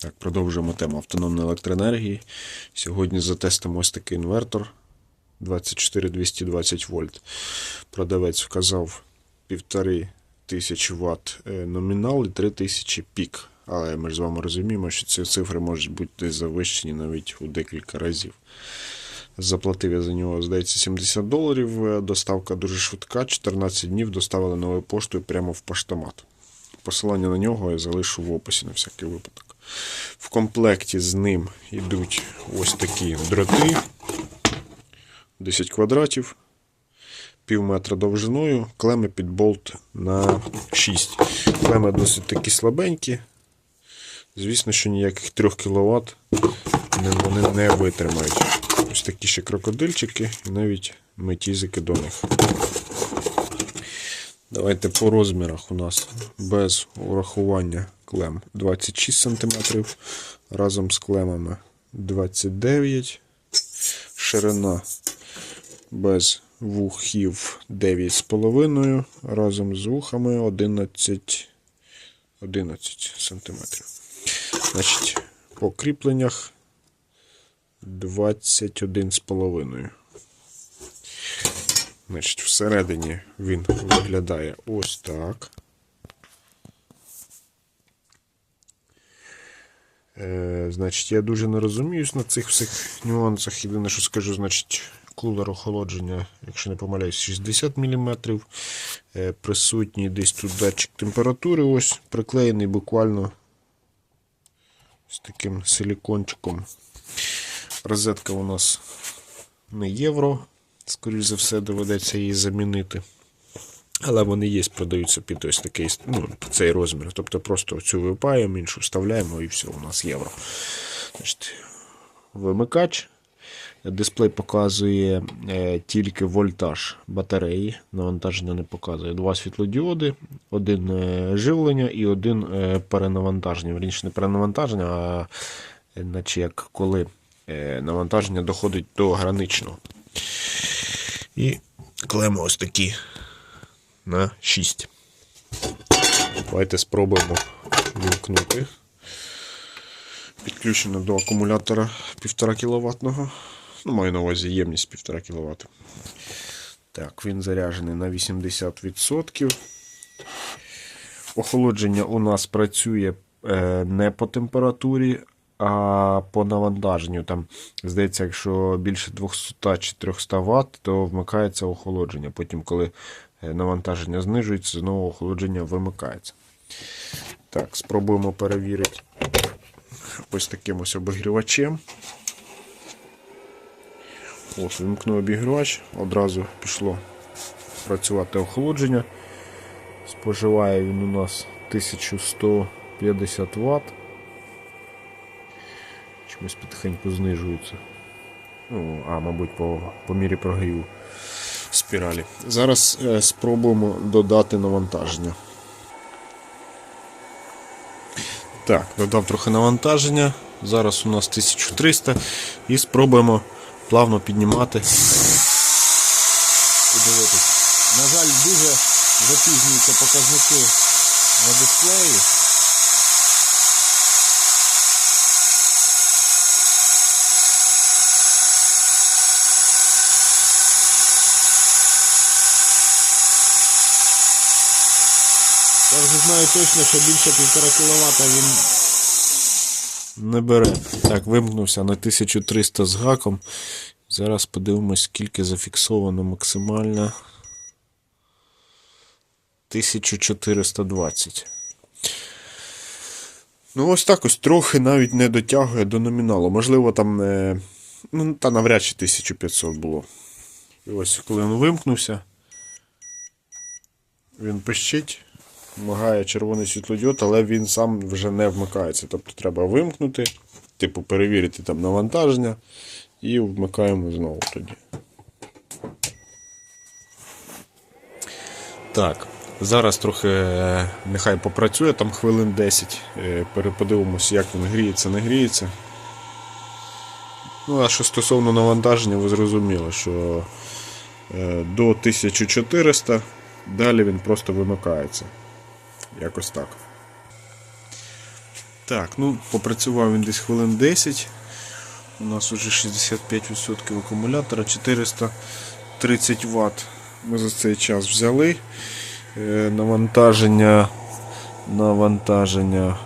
Так, продовжуємо тему автономної електроенергії. Сьогодні затестимо ось такий інвертор 24220 вольт. Продавець вказав 1500 Вт е, номінал і 3000 пік. Але ми ж з вами розуміємо, що ці цифри можуть бути завищені навіть у декілька разів. Заплатив я за нього, здається, 70 доларів. Е, Доставка дуже швидка. 14 днів доставили новою поштою прямо в поштомат. Посилання на нього я залишу в описі на всякий випадок. В комплекті з ним йдуть ось такі дроти. 10 квадратів, пів метра довжиною, клеми під болт на 6. Клеми досить такі слабенькі. Звісно, що ніяких 3 кВт вони не витримають. Ось такі ще крокодильчики і навіть метізики до них. Давайте по розмірах у нас без урахування клем 26 см, разом з клемами 29 ширина без вухів 9,5, разом з вухами 11, 11 см. Значить, по кріпленнях 21,5. Значить, всередині він виглядає ось так. Е, значить, я дуже не розуміюсь на цих всіх нюансах. Єдине, що скажу, значить, кулер охолодження, якщо не помиляюсь, 60 мм. Е, присутній десь тут датчик температури, ось приклеєний буквально з таким силікончиком. Розетка у нас не євро. Скоріше за все, доведеться її замінити. Але вони є, продаються під ось такий ну, цей розмір. Тобто просто цю випаємо, іншу вставляємо і все, у нас євро. Значить, Вимикач. Дисплей показує е, тільки вольтаж батареї. Навантаження не показує. Два світлодіоди, один е, живлення і один е, перенавантаження. Вірніше не перенавантаження, а наче як коли навантаження доходить до граничного. І клеми ось такі на 6. Давайте спробуємо вімкнути. Підключено до акумулятора 1,5 кВт. Ну, маю на увазі ємність 1,5 кВт. Так, він заряджений на 80%. Охолодження у нас працює е, не по температурі, а по навантаженню. Там, здається, якщо більше 200 чи 300 Вт, то вмикається охолодження. Потім, коли е, навантаження знижується, знову охолодження вимикається. Так, спробуємо перевірити ось таким ось обігрівачем. Ось, вимкнув обігрівач, одразу пішло працювати охолодження. Споживає він у нас 1150 Вт. Чомусь потихеньку знижується. Ну, а, мабуть, по, по мірі прогріву спіралі. Зараз е, спробуємо додати навантаження. Так, додав трохи навантаження. Зараз у нас 1300 і спробуємо плавно піднімати і дивитися. На жаль, дуже запізнюються показники на дисплеї. Я вже знаю точно, що більше 1,5 кВт він не бере. Так, вимкнувся на 1300 з гаком. Зараз подивимось, скільки зафіксовано максимально. 1420. Ну, ось так ось трохи навіть не дотягує до номіналу. Можливо, там. е, Ну, та навряд чи 1500 було. І ось коли він вимкнувся, він пищить, вмагає червоний світлодіод, але він сам вже не вмикається. Тобто треба вимкнути, типу перевірити там навантаження і вмикаємо знову тоді. Так, зараз трохи е, нехай попрацює, там хвилин 10. е, Переподивимося, як він гріється, не гріється. Ну, а що стосовно навантаження, ви зрозуміли, що е, до 1400 далі він просто вимикається. Якось так. Так, ну попрацював він десь хвилин 10. У нас уже 65% акумулятора, 430 Вт. Ми за цей час взяли. Е, Навантаження. Навантаження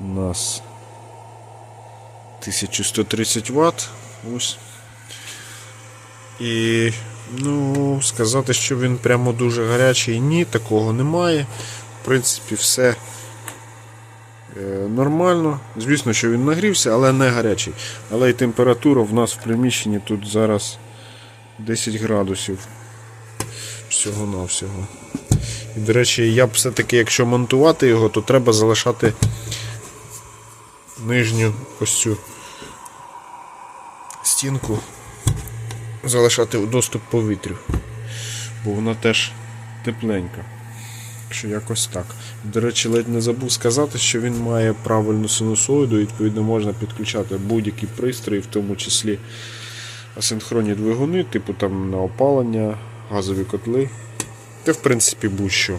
у нас 1130 Вт. Ось. І ну, сказати, що він прямо дуже гарячий, ні, такого немає. В принципі, все е, нормально. Звісно, що він нагрівся, але не гарячий. Але і температура в нас в приміщенні тут зараз 10 градусів. Всього-навсього. І, до речі, я б все-таки, якщо монтувати його, то треба залишати нижню ось цю стінку, залишати доступ повітрю, бо вона теж тепленька. Що якось так. До речі, ледь не забув сказати, що він має правильну синусоїду, відповідно, можна підключати будь-які пристрої, в тому числі асинхронні двигуни, типу там на опалення, газові котли. Та в принципі будь-що.